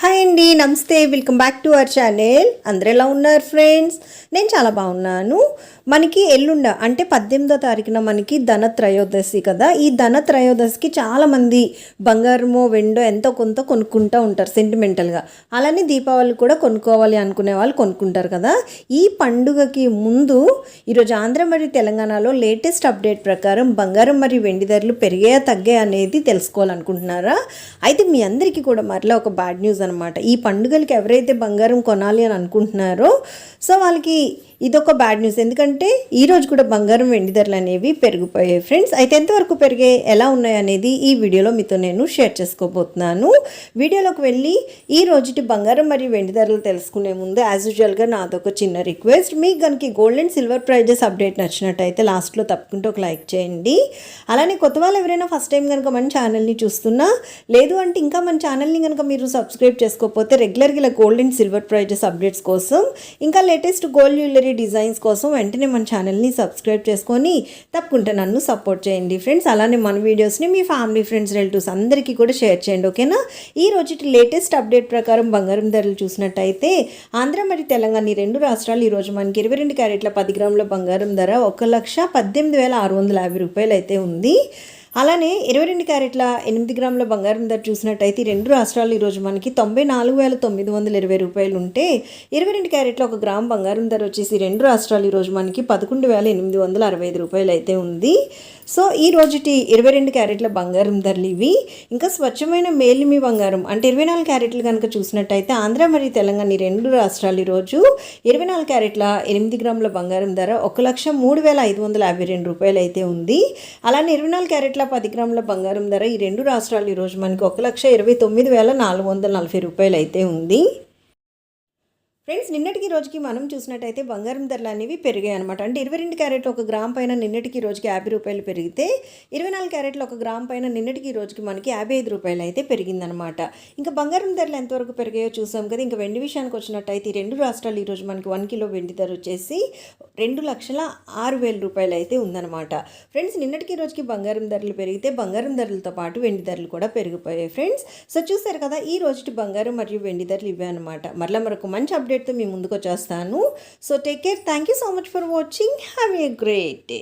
Hi అండి నమస్తే. Welcome back to our channel అందరు ఎలా ఉన్నారు ఫ్రెండ్స్ నేను చాలా బాగున్నాను. మనకి ఎల్లుండ అంటే పద్దెనిమిదో తారీఖున మనకి ధన త్రయోదశి కదా. ఈ ధన త్రయోదశికి చాలామంది బంగారమో వెండో ఎంతో కొంత కొనుక్కుంటూ ఉంటారు సెంటిమెంటల్గా అలానే దీపావళి కూడా కొనుక్కోవాలి అనుకునే వాళ్ళు కొనుక్కుంటారు కదా. ఈ పండుగకి ముందు ఈరోజు ఆంధ్ర మరియు తెలంగాణలో లేటెస్ట్ అప్డేట్ ప్రకారం బంగారం మరియు వెండి ధరలు పెరిగాయా తగ్గాయా అనేది తెలుసుకోవాలనుకుంటున్నారా? అయితే మీ అందరికీ కూడా మరలా ఒక బ్యాడ్ న్యూస్ అనమాట ఈ పండుగలకి ఎవరైతే బంగారం కొనాలి అని అనుకుంటున్నారో సో వాళ్ళకి ఇదొక బ్యాడ్ న్యూస్ ఎందుకంటే ఈ రోజు కూడా బంగారం వెండి ధరలు అనేవి పెరిగిపోయాయి. ఫ్రెండ్స్ అయితే ఎంతవరకు పెరిగాయి ఎలా ఉన్నాయి అనేది ఈ వీడియోలో మీతో నేను షేర్ చేసుకోబోతున్నాను. వీడియోలోకి వెళ్ళి ఈ రోజుటి బంగారం మరియు వెండి ధరలు తెలుసుకునే ముందు యాజ్ యూజువల్గా నాదొక చిన్న రిక్వెస్ట్ మీకు కనుక gold and silver prizes update నచ్చినట్టయితే లాస్ట్లో తప్పకుండా ఒక లైక్ చేయండి. అలానే కొత్త వాళ్ళు ఎవరైనా ఫస్ట్ టైం కనుక మన ఛానల్ని చూస్తున్నా లేదు అంటే ఇంకా మన ఛానల్ని కనుక మీరు సబ్స్క్రైబ్ చేసుకోకపోతే రెగ్యులర్గా ఇలా gold and silver prizes updates కోసం ఇంకా లేటెస్ట్ గోల్డ్ జ్యువెలరీ డిజైన్స్ కోసం వెంటనే మన ఛానల్ని సబ్స్క్రైబ్ చేసుకొని తప్పకుండా నన్ను సపోర్ట్ చేయండి. ఫ్రెండ్స్ అలానే మన వీడియోస్ని మీ ఫ్యామిలీ ఫ్రెండ్స్ రిలేటివ్స్ అందరికీ కూడా షేర్ చేయండి ఓకేనా ఈ రోజు లేటెస్ట్ అప్డేట్ ప్రకారం బంగారం ధరలు చూసినట్టయితే ఆంధ్ర మరియు తెలంగాణ ఈ రెండు రాష్ట్రాలు ఈ రోజు మనకి ఇరవై రెండు క్యారెట్ల పది గ్రాముల బంగారం ధర ఒక లక్ష పద్దెనిమిది వేల ఆరు వందల యాభై రూపాయలు అయితే ఉంది. అలానే ఇరవై రెండు క్యారెట్ల ఎనిమిది గ్రాముల బంగారం ధర చూసినట్టయితే ఈ రెండు రాష్ట్రాలు ఈరోజు మనకి తొంభై నాలుగు వేల తొమ్మిది వందల ఇరవై రూపాయలు ఉంటే ఇరవై రెండు క్యారెట్ల ఒక గ్రామ్ బంగారం ధర వచ్చేసి రెండు రాష్ట్రాలు ఈరోజు మనకి పదకొండు వేల ఎనిమిది వందల అరవై ఐదు రూపాయలు అయితే ఉంది. సో ఈ రోజుటి ఇరవై రెండు క్యారెట్ల బంగారం ధరలు ఇవి. ఇంకా స్వచ్ఛమైన మేలిమి బంగారం అంటే ఇరవై నాలుగు క్యారెట్లు కనుక చూసినట్టయితే ఆంధ్ర మరియు తెలంగాణ ఈ రెండు రాష్ట్రాలు ఈరోజు ఇరవై నాలుగు క్యారెట్ల ఎనిమిది గ్రాముల బంగారం ధర ఒక లక్ష మూడు వేల ఐదు వందల యాభై రెండు రూపాయలు అయితే ఉంది. అలానే ఇరవై నాలుగు క్యారెట్ల పది గ్రాముల బంగారం ధర ఈ రెండు రాష్ట్రాలు ఈరోజు మనకి ఒక లక్ష ఇరవై తొమ్మిది వేల నాలుగు వందల నలభై రూపాయలు అయితే ఉంది. ఫ్రెండ్స్ నిన్నటికి రోజుకి మనం చూసినట్టయితే బంగారం ధరలు అనేవి పెరిగాయి అనమాట అంటే ఇరవై రెండు క్యారెట్లు ఒక గ్రామ్ పైన నిన్నటికి రోజుకి యాభై రూపాయలు పెరిగితే ఇరవై నాలుగు క్యారెట్లు ఒక గ్రామ్ పైన నిన్నటికి రోజుకి మనకి యాభై ఐదు రూపాయలు అయితే పెరిగిందనమాట ఇంకా బంగారం ధరలు ఎంతవరకు పెరిగాయో చూసాం కదా. ఇంకా వెండి విషయానికి వచ్చినట్టయితే ఈ రెండు రాష్ట్రాలు ఈరోజు మనకి వన్ కిలో వెండి ధర వచ్చేసి రెండు లక్షల ఆరు వేల రూపాయలు అయితే ఉందన్నమాట. ఫ్రెండ్స్ నిన్నటికి రోజుకి బంగారం ధరలు పెరిగితే బంగారం ధరలతో పాటు వెండి ధరలు కూడా పెరిగిపోయాయి. ఫ్రెండ్స్ సో చూసారు కదా ఈ రోజుటి బంగారం మరియు వెండి ధరలు ఇవే అనమాట మరలా మరొక మంచి అప్డేట్ అప్డేట్తో మీ ముందుకు వచ్చేస్తాను so take care thank you so much for watching have a great day